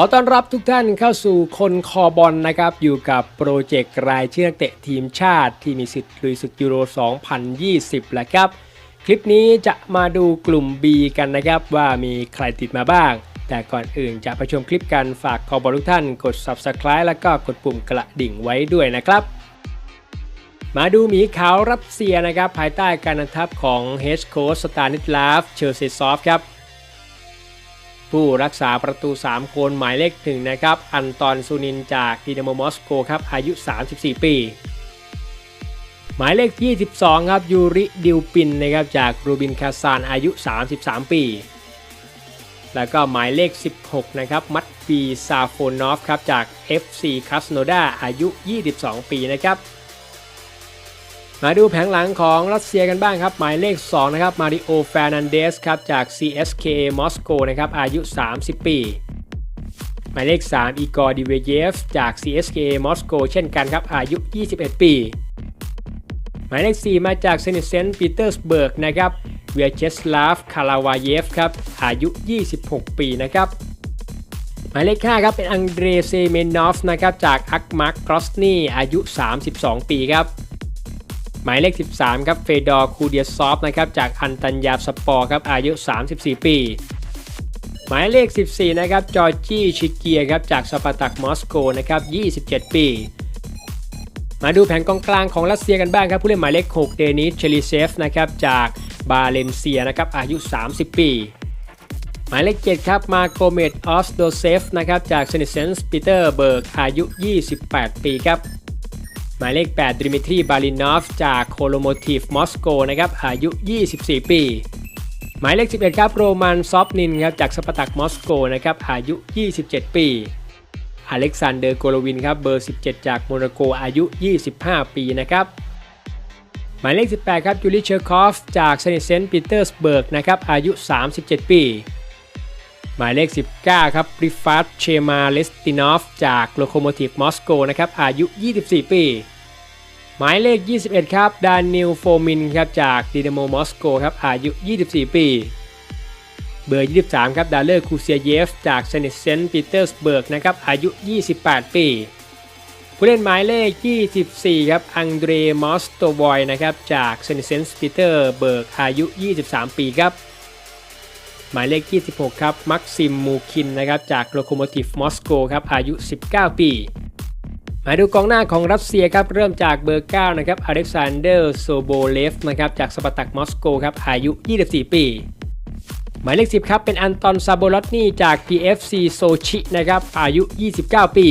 ขอต้อนรับทุกท่านเข้าสู่คนคอบอลนะครับ อยู่กับโปรเจกต์รายเชือกเตะทีมชาติ ที่มีสิทธิ์ลุยศึกยูโร 2020แหละครับ คลิปนี้จะมาดูกลุ่ม B กันนะครับว่ามีใครติดมาบ้าง แต่ก่อนอื่นจะไปชมคลิปกันฝากคอบอลทุกท่านกด Subscribe แล้วก็กดปุ่มกระดิ่งไว้ด้วยนะครับ มาดูหมีขาวรัสเซียนะครับ ภายใต้การนำทัพของเฮดโค้ชสตานิสลาฟเชอร์เซซอฟครับ ผู้รักษาประตู 3 คนหมายเลขหนึ่งนะครับ อันตอนซูนินจากดีนามมอสโกครับ อายุ 34 ปี หมายเลข 22 ครับ ยูริดิวปินนะครับ จากรูบินคาซานอายุ 33 ปี แล้วก็หมายเลข 16 นะครับ มัตปีซาโฟนอฟครับ จาก FC คาสโนดาอายุ 22 ปีนะครับ มาดูแผงหลังของรัสเซียกันบ้างครับ หมายเลข 2 นะครับ มาริโอแฟรนันเดสครับ จาก CSKA มอสโกนะครับ อายุ 30 ปี หมายเลข 3 อีกอร์ดิเวเยฟ จาก CSKA มอสโกเช่นกันครับ อายุ 21 ปี หมายเลข 4 มาจากเซนิเซนต์ปีเตอร์สเบิร์กนะครับ เวียเชสลาฟ คาราวาเยฟครับ อายุ 26 ปีนะครับหมายเลข5ครับ เป็นอังเดรเซเมนอฟนะครับ จากอักมาร์กกรอสนีอายุ 32 ปีครับ หมายเลข 13 ครับเฟดอร์คูเดียซอฟนะครับจากอันตัญญาสปอร์ครับอายุ 34 ปี หมายเลข 14 นะครับจอร์จี้ชิเกียครับจากสปาตักมอสโกนะครับ 27 ปีมาดูแผงกองกลางของรัสเซียกันบ้างครับผู้เล่นหมายเลข 6 เดนิสเชลิเซฟนะครับจากบาเลนเซียนะครับอายุ 30 ปี หมายเลข 7 ครับมาโกเมตออสโดเซฟนะครับจากเซนิเซนส์ปีเตอร์เบิร์กอายุ 28 ปีครับ หมายเลข 8 ดริมิทรี บาลินอฟ จากโคโลโมทีฟ มอสโกนะครับ อายุ 24 ปี หมายเลข 11 ครับ โรมันซอฟนินครับ จากสปาตัก มอสโกนะครับ อายุ 27 ปี อเล็กซานเดอร์โกโลวินครับ เบอร์ 17 จากโมนาโก อายุ 25 ปีนะครับ หมายเลข 18 ครับยูริเชอร์คอฟ จากเซนิเซนต์ปีเตอร์สเบิร์กนะครับ อายุ 37 ปี หมายเลข 19 ครับริฟัตเชมาเลสตินอฟจากโลโคโมทีฟมอสโกนะครับ อายุ 24 ปี หมายเลข 21 ครับดานิลโฟมินครับจากดีนาโมมอสโกครับ อายุ 24 ปี เบอร์ 23 ครับดาเลอร์คูเซียเยฟจากเซนิเซนต์ปีเตอร์สเบิร์กนะครับ อายุ 28 ปีผู้เล่นหมายเลข 24 ครับ อังเดรมอสโตบอยนะครับ จากเซนิเซนต์ปีเตอร์เบิร์ก อายุ 23 ปีครับ หมายเลข 26 ครับ มักซิม มูคิน นะครับ จากโลโคโมทีฟมอสโกครับ อายุ 19 ปี มาดูกองหน้าของรัสเซียครับ เริ่มจากเบอร์ 9 นะครับ อเล็กซานเดอร์โซโบเลฟ นะครับ จากสปาตักมอสโกครับ อายุ 24 ปี หมายเลข 10 ครับ เป็นอันตอน ซาโบลอตนี่ จาก PFC โซชินะครับ อายุ 29 ปี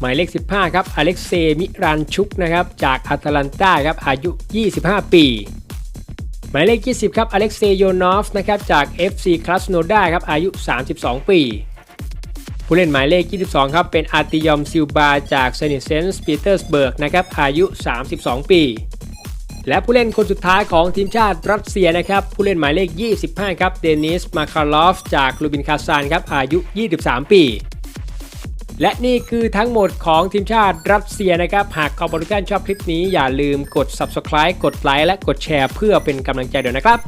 หมายเลข 15 ครับ อเล็กเซมิรันชุก นะครับ จากอาตาลันตาครับ อายุ 25 ปี หมายเลข 20 ครับอเล็กเซโยนอฟนะครับจาก FC คลาสโนดาครับอายุ 32 ปี ผู้เล่นหมายเลข 22 ครับ เป็นอาร์ติยอมซิลบาจากเซนิเซนส์ปีเตอร์สเบิร์กนะครับอายุ 32 ปี และผู้เล่นคนสุดท้ายของทีมชาติรัสเซียนะครับผู้เล่นหมายเลข 25 ครับเดนิสมาคาร์ลอฟจากลูบินคาซานครับอายุ 23 ปี และนี่คือทั้งหมดของทีมชาติรัสเซียนะครับ หากขอบริการชอบคลิปนี้อย่าลืมกด subscribe กดไลค์และกดแชร์เพื่อเป็นกำลังใจด้วยนะครับ